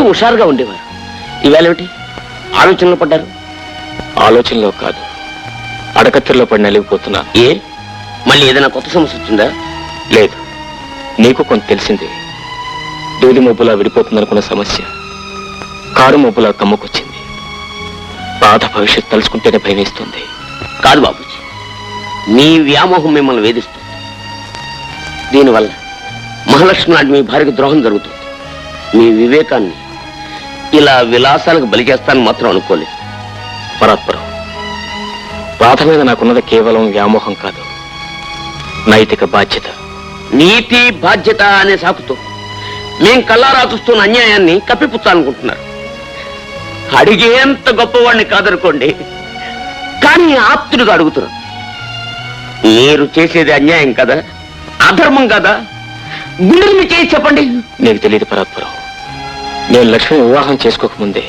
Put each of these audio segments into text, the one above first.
ఎప్పుడూ హుషారుగా ఉండేవారు. ఈవేళ ఏమిటి? ఆలోచనలు పడ్డారు? ఆలోచనలో కాదు. అడకత్తిలో పడి నలిగిపోతున్నా. ఏ? మళ్ళీ ఏదైనా కొత్త సమస్య వచ్చిందా? లేదు. నీకు కొంత తెలిసింది. దూది మబ్బులా విడిపోతుందనుకున్న సమస్య. కారు మబ్బులా కమ్ముకొచ్చింది. బాధ భవిష్యత్ తలుచుకుంటేనే భయమేస్తుంది. కాదు బాబుజీ. మీ వ్యామోహం మిమ్మల్ని వేధిస్తుంది. దీనివల్ల మహాలక్ష్మి నాటి మీ భార్యకు ద్రోహం జరుగుతుంది. మీ వివేకాన్ని ఇలా విలాసాలకు బలి చేస్తానని మాత్రం అనుకోలేదు పరాత్పరం. బాధ మీద నాకున్నది కేవలం వ్యామోహం కాదు. నైతిక బాధ్యత. నీతి బాధ్యత అనే సాకుతో మేం కల్లారా చూస్తున్న అన్యాయాన్ని కప్పిపుచ్చాలనుకుంటున్నారు. అడిగేంత గొప్పవాడిని కాదనుకోండి కానీ ఆప్తుడుగా అడుగుతున్నారు మీరు చేసేది అన్యాయం కదా అధర్మం కదా? గుండెలు చేసి చెప్పండి. నీకు తెలియదు పరాత్పరం. నేను లక్ష్మి వివాహం చేసుకోకముందే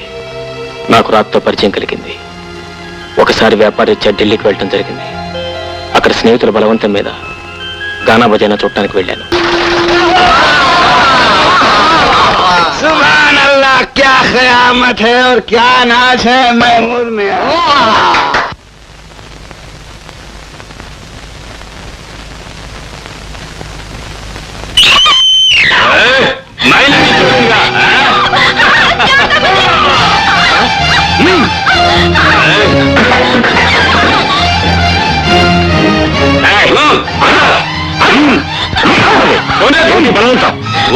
నాకు రాత్తో పరిచయం కలిగింది ఒకసారి వ్యాపారీత్యా ఢిల్లీకి వెళ్ళటం జరిగింది అక్కడ స్నేహితుల బలవంతం మీద గానా భజన చూడటానికి వెళ్ళాను सुभान अल्लाह क्या कयामत है और क्या नाच है महमूद में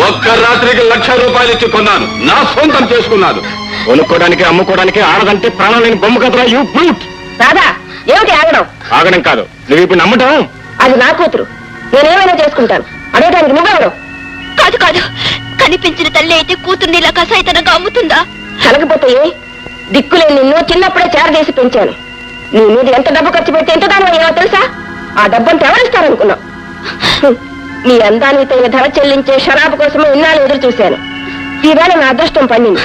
ఒక్క రాత్రికి లక్ష రూపాయలు ఇచ్చి కొన్నాను. నా సొంతం చేసుకున్నాను. కొనుక్కోవడానికి అమ్ముకోవడానికి ఆడదంటే ప్రాణాలని బొమ్మ కదరా యూ బ్రూట్ రాధా ఏమిటి ఆగడం? ఆగడం కాదు. నువ్వు ఇప్పుడు నమ్మటం? అది నా కూతురు. నేనేమైనా చేసుకుంటాను? అడగటానికి నువ్వెవరు? కాదు కాదు. కనిపించిన తల్లి అయితే కూతుర్ని ఇలా కసాయితనంగా అమ్ముతుందా? కలకపోతే ఏ? దిక్కులే నిన్ను చిన్నప్పుడే చేరదీసి పెంచాను. నీ మీద ఎంత డబ్బు ఖర్చు పెడితే ఎంత దాని అయ్యావో తెలుసా? ఆ డబ్బంతా ఎవరిస్తారనుకున్నావు. నీ అందానికి తగిన ధర చెల్లించే షరాబు కోసమే ఇన్నాళ్ళు ఎదురు చూశాను. ఈవేళ నా అదృష్టం పండింది.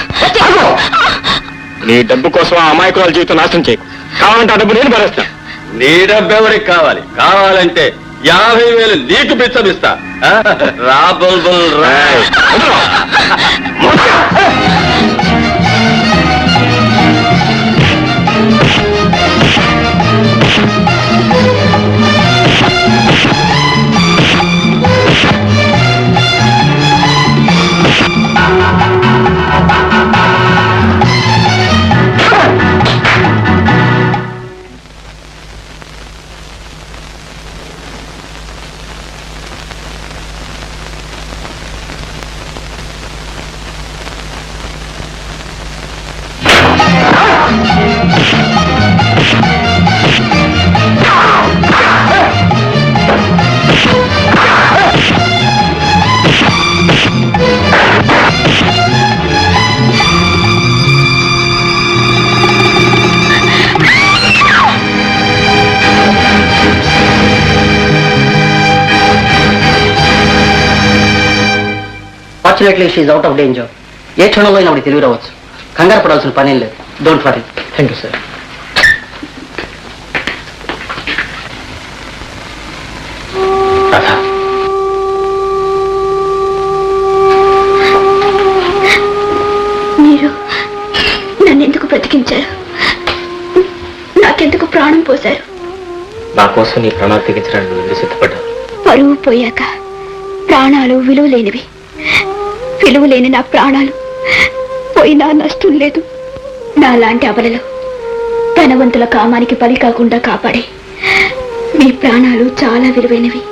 నీ డబ్బు కోసం ఆ అమాయకురాల జీవితం నాశనం చేయకు. కావాలంటే ఆ డబ్బు నేను భరేస్తాను నీ డబ్బెవరికి కావాలి? కావాలంటే యాభై వేలు నీకు పిచ్చమిస్తా ఆ? రా బుల్బుల్ రా. Fortunately she's out of danger ఏ క్షణంలో అయినా ఆవిడ తెలివి రావచ్చు. కంగారు పడాల్సిన పనేం లేదు. Don't worry thank you sir మీరు నన్ను ఎందుకు బ్రతికించారు? నాకెందుకు ప్రాణం పోశారు? నా కోసం నీ ప్రాణాలు తెగించడానికి నువ్వు సిద్ధపడ్డావు? పరువు పోయాక ప్రాణాలు విలువ లేనివి. లేని నా ప్రాణాలు. పోయినా నష్టం లేదు. నాలాంటి అబలలో ధనవంతుల కామానికి బలి కాకుండా కాపాడే మీ ప్రాణాలు చాలా విలువైనవి.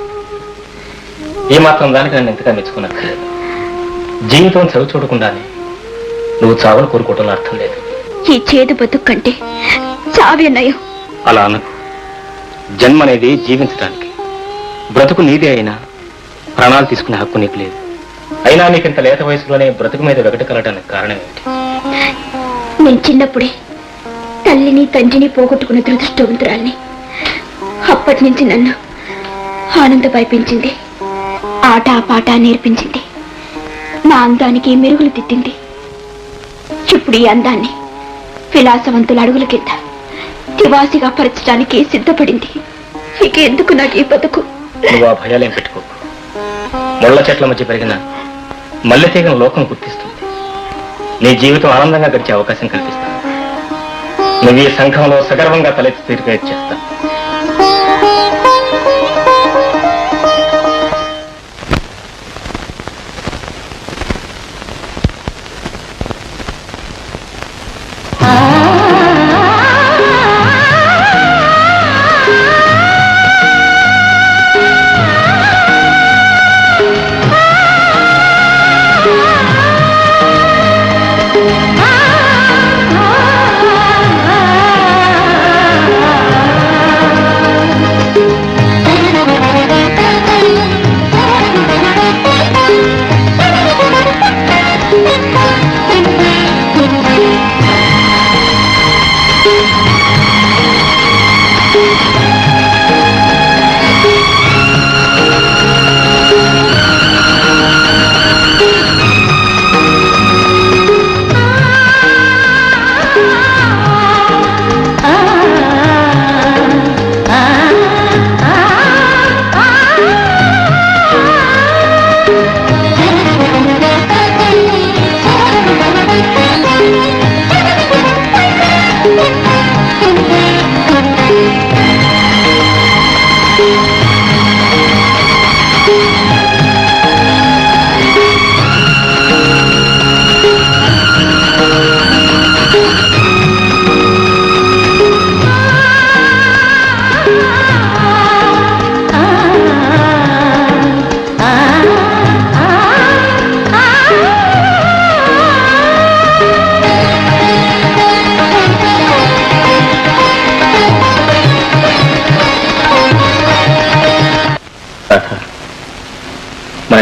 ఈ మాత్రం దానికి నన్ను ఎంతగా మెచ్చుకున్నట్లేదు జీవితం చవి చూడకుండానే నువ్వు చావును కోరుకోవడంలో అర్థం లేదు. ఈ చేదు బతుకు కంటే చావే నయం. అలా అనకు జన్మ అనేది జీవించడానికి బ్రతుకు నీదే అయినా ప్రాణాలు తీసుకునే హక్కు నీకు లేదు. అయినా నీకు ఇంత లేత వయసులోనే బ్రతుకు మీద వెగట కలటానికి కారణం ఏమిటి? నేను చిన్నప్పుడే తల్లిని తండ్రిని పోగొట్టుకున్న దురదృష్టవంతురాల్ని. అప్పటి నుంచి నన్ను ఆనంద భయపించింది ఆట పాట నేర్పించింది. నా అందానికి మెరుగులు దిద్దింది ఇప్పుడు ఈ అందాన్ని విలాసవంతుల అడుగుల కింద తివాసిగా పరచడానికి సిద్ధపడింది. ఇక ఎందుకు నాకు ఈ బతుకు? నువ్వు ఆ భయాలేం పెట్టుకో ముళ్ళ చెట్ల మధ్య పెరిగిన మల్లె తీగం లోకం గుర్తిస్తుంది. నీ జీవితం ఆనందంగా గడిచే అవకాశం కల్పిస్తాను నువ్వు ఈ సంఘంలో సగర్వంగా తలెత్తి తిరిగి చేస్తా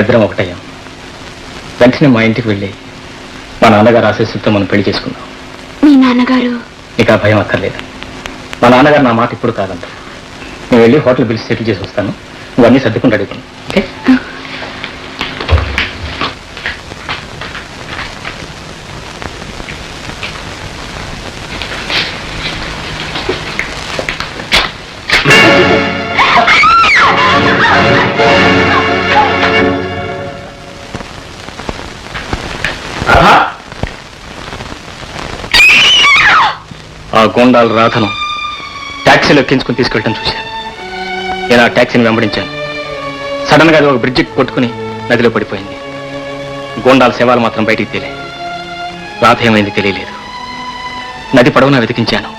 ఇద్దరం ఒకటయ్యాం. వెంటనే మా ఇంటికి వెళ్ళి మా నాన్నగారు ఆశీస్సులతో మనం పెళ్ళి చేసుకుందాం. మీ నాన్నగారు? ఆ భయం అక్కర్లేదు. మా నాన్నగారు నా మాట ఇప్పుడు కాదంట. నేను వెళ్ళి హోటల్ బిల్స్ సెటిల్ చేసి వస్తాను. ఇవన్నీ సర్దుకుంటూ అడుగుతాను ఓకే? ఆ గోండాలు రాధను ట్యాక్సీలో ఎక్కించుకుని తీసుకెళ్ళటం చూశాను. నేను ఆ ట్యాక్సీని వెంబడించాను. సడన్గా అది ఒక బ్రిడ్జికి కొట్టుకుని నదిలో పడిపోయింది. గోండాల శవాలు మాత్రం బయటికి తేలే రాధ ఏమైంది తెలియలేదు. నది పడవన వెతికించాను.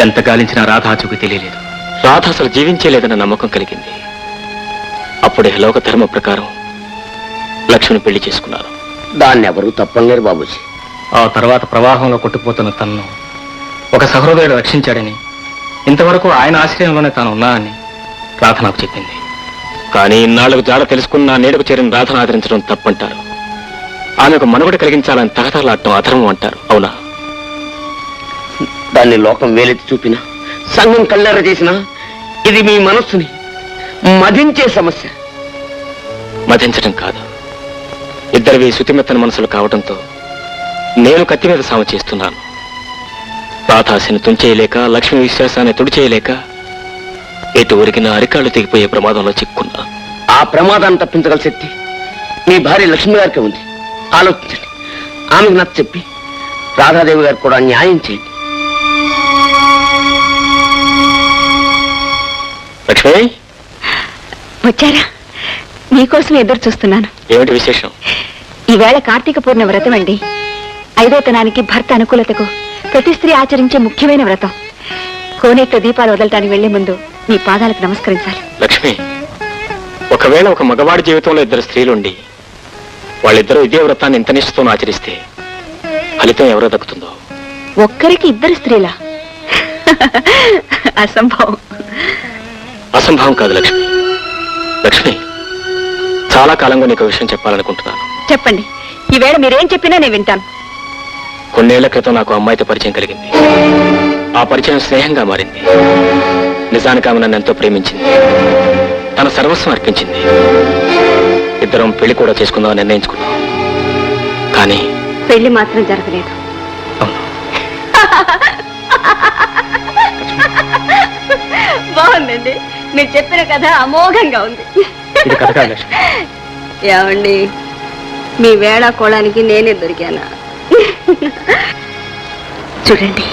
ఎంత గాలించినా రాధ ఆచూకు తెలియలేదు. రాధ అసలు జీవించేలేదన్న నమ్మకం కలిగింది. అప్పుడే లోక ధర్మ ప్రకారం లక్ష్మిని పెళ్ళి చేసుకున్నాను దాన్ని ఎవరు తప్పలేరు బాబుజీ. ఆ తర్వాత ప్రవాహంలో కొట్టుకుపోతున్న తనను ఒక సహృదయుడు రక్షించాడని. ఇంతవరకు ఆయన ఆశ్రయంలోనే తాను ఉన్నానని రాధ నాకు చెప్పింది. కానీ ఇన్నాళ్ళకు జాడ తెలుసుకున్న నేడుకు చేరిన రాధను ఆదరించడం తప్పంటారు. ఆమెకు మనుగడ కలిగించాలని తహతలాడటం అధర్మం అంటారు. అవునా? దాన్ని లోకం వేలెత్తి చూపిన సంఘం కళ్ళెర చేసిన ఇది మీ మనస్సుని మదించే సమస్య. మధించడం కాదు. ఇద్దరివి శుతిమెత్తని మనసులు కావడంతో నేను కత్తి మీద సామ చేస్తున్నాను. రాధాసిని తుంచేయలేక లక్ష్మి విశ్వాసాన్ని తుడిచేయలేక ఎటు ఉరికిన అరికాళ్ళు తెగిపోయే ప్రమాదంలో చిక్కున్నా. ఆ ప్రమాదాన్ని తప్పించగల శక్తి మీ భార్య లక్ష్మి గారికి ఉంది. ఆలోచించండి. ఆమెకు నచ్చ చెప్పి రాధాదేవి గారికి కూడా న్యాయం చేయండి. లక్ష్మి? వచ్చారా? మీకోసం ఎదురు చూస్తున్నాను. ఏమిటి విశేషం? ఈవేళ కార్తీక పూర్ణ వ్రతం అండి ఐదోతనానికి భర్త అనుకూలతకు ప్రతి స్త్రీ ఆచరించే ముఖ్యమైన వ్రతం. కోనేట్లో దీపాలు వదలటానికి వెళ్ళే ముందు మీ పాదాలకు నమస్కరించాలి. లక్ష్మి ఒకవేళ ఒక మగవాడి జీవితంలో ఇద్దరు స్త్రీలుండి వాళ్ళిద్దరూ ఇదే వ్రతాన్ని ఇంత నిష్ఠతో ఆచరిస్తే ఫలితం ఎవరో దక్కుతుందో? ఒక్కరికి ఇద్దరు స్త్రీలా. అసంభవం. అసంభవం కాదు లక్ష్మి. లక్ష్మి చాలా కాలంగా నీకు విషయం చెప్పాలనుకుంటున్నాను. చెప్పండి. ఈవేళ మీరేం చెప్పినా నేను వింటాను. కొన్నేళ్ళ క్రితం నాకు అమ్మాయితో పరిచయం కలిగింది. ఆ పరిచయం స్నేహంగా మారింది. నిజానికి ఆమె నన్ను ఎంతో ప్రేమించింది. తన సర్వస్వం అర్పించింది. ఇద్దరం పెళ్ళి కూడా చేసుకుందామని నిర్ణయించుకున్నాం. కానీ పెళ్ళి మాత్రం జరగలేదు. బాగుందండి. మీరు చెప్పిన కథ అమోఘంగా ఉంది. ఏమండి? మీ వేళ కోళానికి నేనే దొరికానా? చూడండి.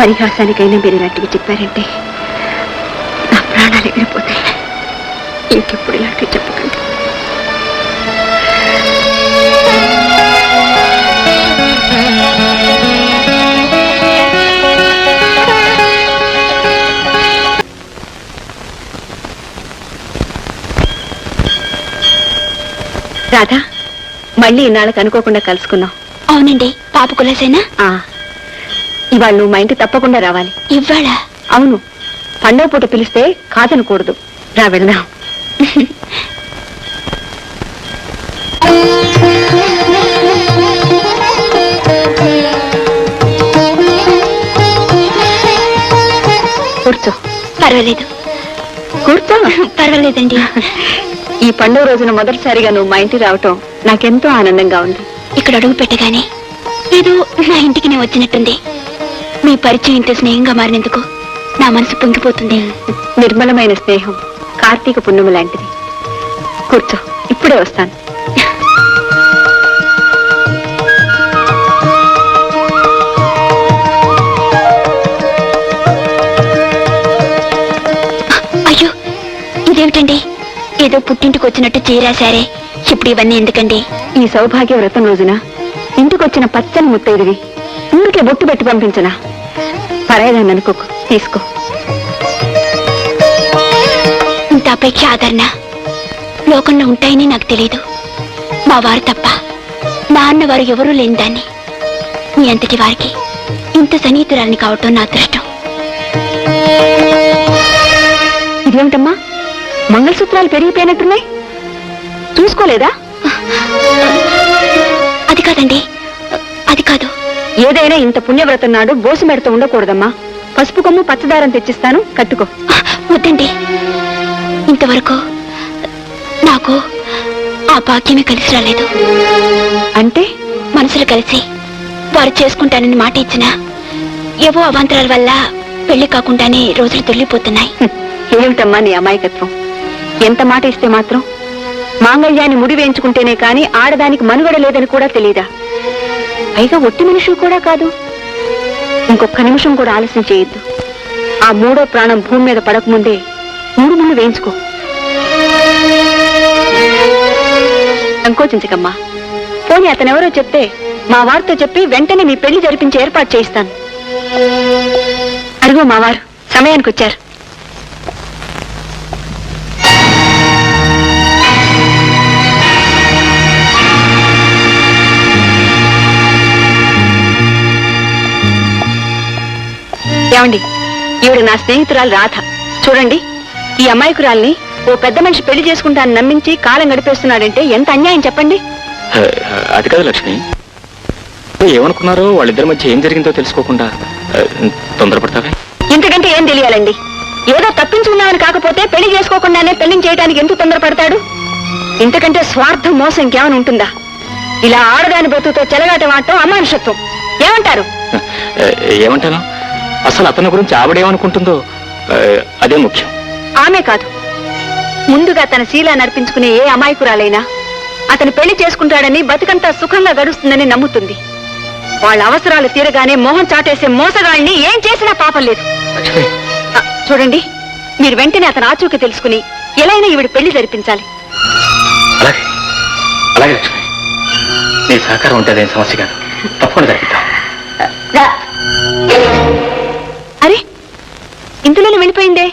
పరిహాసానికైనా మీరు ఇలాంటివి చెప్పారంటే నా ప్రాణాలు ఎగిరిపోతాయి ఇంకెప్పుడు ఇలాంటివి చెప్పకండి. రాధా మళ్ళీ ఇన్నాళ్ళకి అనుకోకుండా కలుసుకున్నాం అవునండి. పాప కులాసేనా? ఆ, ఇవాళ నువ్వు మా ఇంటి తప్పకుండా రావాలి. ఇవ్వాళ? అవును. పండగ పూట పిలిస్తే కాదనకూడదు రా వెళ్దాం. కూర్చో. పర్వాలేదు. కూర్చో. పర్వాలేదండి. ఈ పండుగ రోజున మొదటిసారిగా నువ్వు మా ఇంటికి రావటం నాకెంతో ఆనందంగా ఉంది. ఇక్కడ అడుగు పెట్టగానే ఏదో నా ఇంటికి నేను వచ్చినట్టుంది. మీ పరిచయం ఇంత స్నేహంగా మారినందుకు నా మనసు పొంగిపోతుంది. నిర్మలమైన స్నేహం కార్తీక పున్నమి లాంటిది. కూర్చో ఇప్పుడే వస్తాను. అయ్యో ఇదేమిటండి? ఏదో పుట్టింటికి వచ్చినట్టు చేరాసారే ఇప్పుడు ఇవన్నీ ఎందుకండి? ఈ సౌభాగ్య వ్రతం రోజున ఇంటికొచ్చిన పచ్చని ముత్తైదువి ఊరికే బొట్టు పెట్టి పంపించనా? పరాయదాన్ని అనుకోకు. తీసుకో. ఇంత అపేక్ష ఆదరణ లోకంలో ఉంటాయని నాకు తెలియదు మా వారు తప్ప మా అన్నవారు ఎవరూ లేని దాన్ని. మీ అంతటి వారికి ఇంత సన్నిహితురాలని కావటం నా అదృష్టం. ఇదేమిటమ్మా? మంగళసూత్రాలు పెరిగిపోయినట్టున్నాయి. చూసుకోలేదా? అది కాదండి. అది కాదు. ఏదైనా ఇంత పుణ్యవ్రతం నాడు బోసి మెడత ఉండకూడదమ్మా. పసుపు కొమ్ము పచ్చదారం తెచ్చిస్తాను. కట్టుకో. వద్దండి. ఇంతవరకు నాకు ఆ భాగ్యమే కలిసి రాలేదు. అంటే? మనసులు కలిసి వారు చేసుకుంటానని మాట ఇచ్చినా ఏవో అవాంతరాల వల్ల పెళ్ళి కాకుండానే రోజులు తొల్లిపోతున్నాయి హ్మ్, ఏమిటమ్మా నీ అమాయకత్వం? ఎంత మాట ఇస్తే మాత్రం మాంగళ్యాన్ని ముడి వేయించుకుంటేనే కాని ఆడదానికి మనుగడ లేదని కూడా తెలీదా? పైగా ఒట్టి మనిషి కూడా కాదు. ఇంకొక నిమిషం కూడా ఆలస్యం చేయొద్దు. ఆ మూడో ప్రాణం భూమి మీద పడకముందే మూడు ముళ్ళు వేయించుకో. సంకోచించకమ్మా. పోనీ అతనెవరో చెప్తే మా వారితో చెప్పి వెంటనే మీ పెళ్ళి జరిపించే ఏర్పాటు చేయిస్తాను. అడుగు మావారు సమయానికి వచ్చారు ఏమండి? ఈవిడ నా స్నేహితురాలు రాధ. చూడండి ఈ అమాయకురాల్ని ఓ పెద్ద మనిషి పెళ్ళి చేసుకుంటానని నమ్మించి కాలం గడిపేస్తున్నాడంటే ఎంత అన్యాయం చెప్పండి. అది కాదు లక్ష్మి. ఏమనుకున్నారో వాళ్ళిద్దరి మధ్య ఏం జరిగిందో తెలుసుకోకుండా తొందరపడతావే? ఇంతకంటే ఏం తెలియాలండి? ఏదో తప్పించుకున్నామని కాకపోతే పెళ్ళి చేసుకోకుండానే పెళ్ళి చేయడానికి ఎందుకు తొందరపడతాడు? ఇంతకంటే స్వార్థం మోసం ఇంకేమైనా ఉంటుందా? ఇలా ఆడదాని బతుకుతో చెలగాట వాడటం అమానుషత్వం. ఏమంటారు? ఏమంటాను? అసలు అతని గురించి ఆవిడేమనుకుంటుందో అదే ముఖ్యం. ఆమె కాదు. ముందుగా తన శీలా నర్పించుకునే ఏ అమాయకురాలైనా అతను పెళ్ళి చేసుకుంటాడని బతుకంతా సుఖంగా గడుస్తుందని నమ్ముతుంది. వాళ్ళ అవసరాలు తీరగానే మోహం చాటేసే మోసగాళ్ళని ఏం చేసినా పాపం లేదు. చూడండి మీరు వెంటనే అతను ఆచూకీ తెలుసుకుని ఎలా అయినా ఈవిడ పెళ్ళి జరిపించాలి. అలాగే. అలాగే లక్ష్మి. నీ సహకారం ఉంటే అదేం సమస్య కాదు. తప్పకుండా జరిపిద్దాం. ఇంతలోనే వెళ్ళిపోయిందే?